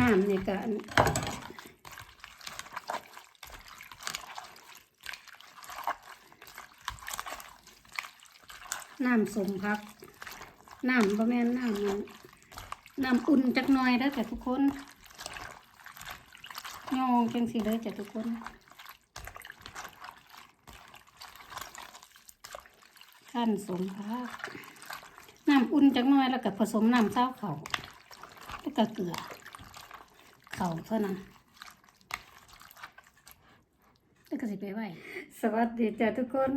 น้ำนี่ก็น้ำสมพัก น้ำประแม่นน้ำน้ำอุ่นจักหน่อยแล้วแต่ทุกคนยองจังสิเลยจ้ะทุกคนขั้นสมพักน้ำอุ่นจักหน่อยแล้วก็ผสมน้ำเต้าเขาแล้วก็เกลือ เขาเท่านั้นแล้วก็สิไปไหวสวัสดีจ้ะทุกคน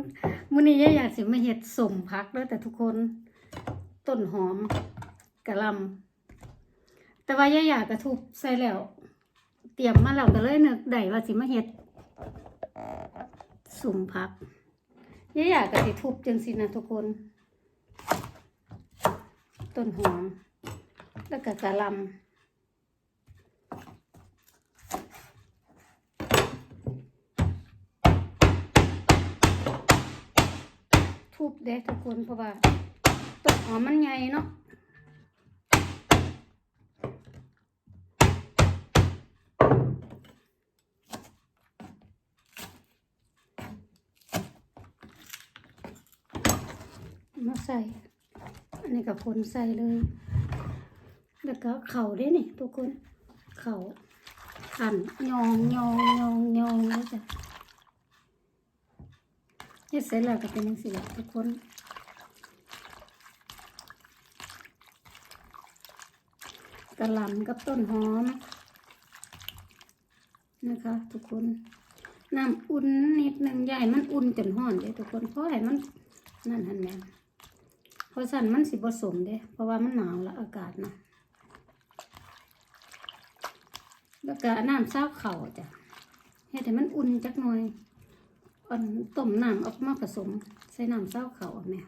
มื้อนี้ยายอยากสิมาเฮ็ดสมพักเด้อแต่ทุกคนต้นหอมกะลำแต่ว่ายายอยากกระทุบใส่แล้ว เตรียมมาแล้วก็เลยนึกได้ว่าสิมาเฮ็ดสมพักยายอยากกระสิทุบจังสินะทุกคน ต้นหอมแล้วก็กะลำ ทุบเด้ทุกคนเพราะว่าต้นหอมมันใหญ่เนาะมาใส่ อันนี้กับคนใส่เลย แล้วก็เข่าได้นี่ทุกคน เข่าขันยองยองยองยองเลยจ้ะ เฮ็ดเสร็จแล้วก็เป็นจังซี่แหละทุกคนกระหล่ำกับต้นหอม นะคะ ทุกคนน้ำอุ่นนิดหนึ่งใหญ่มันอุ่นจนห้อนเด้ทุกคนเพราะให้มันนั่นหันแม่นเพราะสั่นมันสิผสมเด้เพราะว่ามันหนาวละอากาศนะแล้วก็น้ำซาวเข่าจ้ะเฮ็ดให้มันอุ่นจักหน่อย อันต้มน้ำเอามาผสม ใส่น้ำเศร้าเขาวอะแม่